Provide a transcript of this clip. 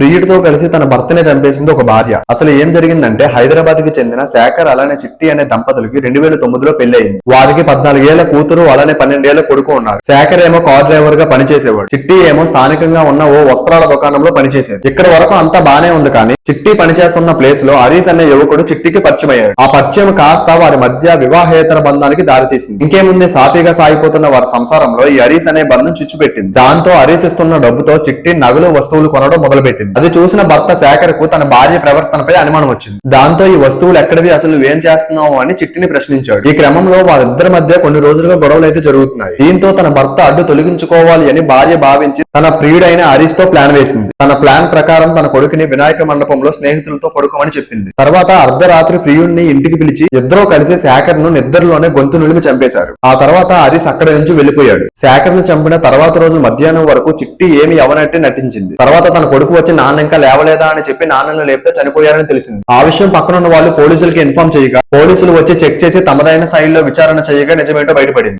ప్రియుడితో కలిసి తన భర్తనే చంపేసింది ఒక భార్య. అసలు ఏం జరిగిందంటే హైదరాబాద్కి చెందిన శేఖర్ అలానే చిట్టి అనే దంపతులకి రెండు వేల తొమ్మిదిలో పెళ్ళయింది వారికి పద్నాలుగేళ్ళ కూతురు అలానే పన్నెండేళ్ళ కొడుకు ఉన్నారు. శేఖర్ ఏమో కార్ డ్రైవర్గా పనిచేసేవాడు. చిట్టి ఏమో స్థానికంగా ఉన్న ఓ వస్త్రాల దుకాణంలో పనిచేసేది. ఇక్కడ వరకు అంతా బానే ఉంది కానీ చిట్టి పనిచేస్తున్న ప్లేస్లో హరీష్ అనే యువకుడు చిట్టికి పరిచయం అయ్యాడు ఆ పరిచయం కాస్త వారి మధ్య వివాహేతర బంధానికి దారితీసింది. ఇంకేముంది సాఫీగా సాగిపోతున్న వారి సంసారంలో ఈ హరీష్ అనే బంధం చిచ్చుపెట్టింది. దాంతో హరీష్ ఇస్తున్న డబ్బుతో చిట్టి నగలు వస్తువులు కొనడం మొదలుపెట్టింది. అది చూసిన భర్త శేఖర్కు తన భార్య ప్రవర్తనపై అనుమానం వచ్చింది. దాంతో ఈ వస్తువులు ఎక్కడివి అసలు ఏం చేస్తున్నావు అని చిట్టిని ప్రశ్నించాడు. ఈ క్రమంలో వారిద్దరి మధ్య కొన్ని రోజులుగా గొడవలు అయితే జరుగుతున్నాయి. దీంతో తన భర్త అడ్డు తొలగించుకోవాలి అని భార్య భావించి తన ప్రియుడైన హరీష్తో ప్లాన్ వేసింది. తన ప్లాన్ ప్రకారం తన కొడుకుని వినాయక మండపంలో స్నేహితులతో పడుకోమని చెప్పింది. తర్వాత అర్ధరాత్రి ప్రియుడిని ఇంటికి పిలిచి ఇద్దరూ కలిసి శేఖర్ను నిద్రలోనే గొంతు నులిమి చంపేశారు. ఆ తర్వాత హరీష్ అక్కడి నుంచి వెళ్ళిపోయాడు శేఖర్ను చంపిన తర్వాత రోజు మధ్యాహ్నం వరకు చిట్టి ఏమి అవనట్టే నటించింది. తర్వాత తన కొడుకు వచ్చి నాన్న ఇంకా లేవలేదా అని చెప్పి నాన్నను లేపితే చనిపోయారని తెలిసింది. ఆ విషయం పక్కనున్న వాళ్ళు పోలీసులకి ఇన్ఫార్మ్ చేయగా పోలీసులు వచ్చి చెక్ చేసి తమదైన శైలిలో విచారణ చేయగా నిజమేంటో బయటపడింది.